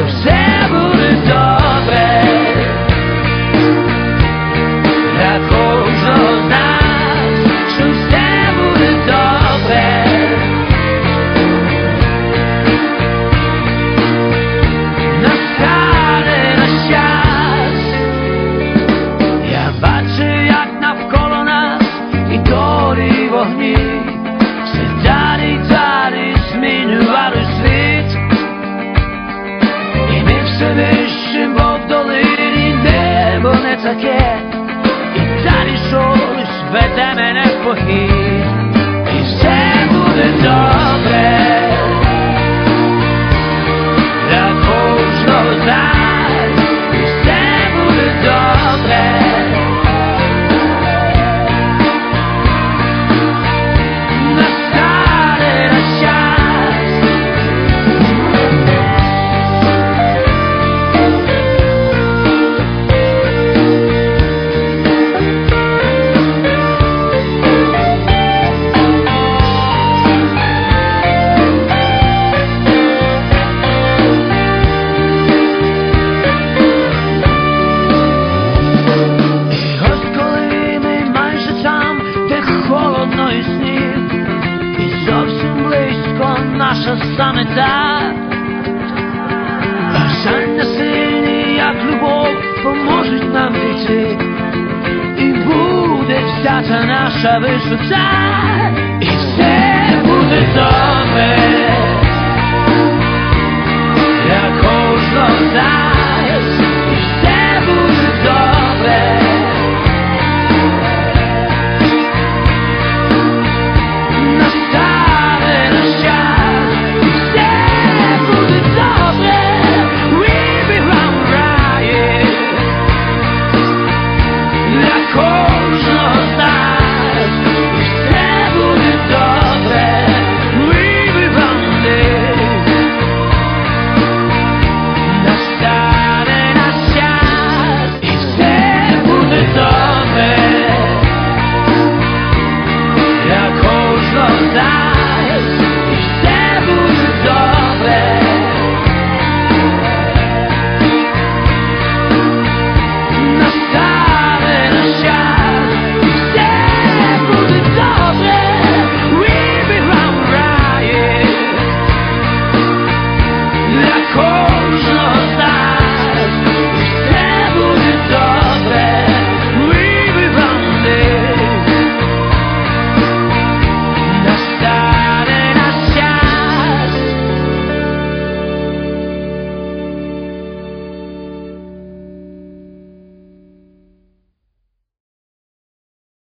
I've sailed. for. Наша саме та бажання сильні, як любов, поможуть нам дійти, і буде вся та наша висота.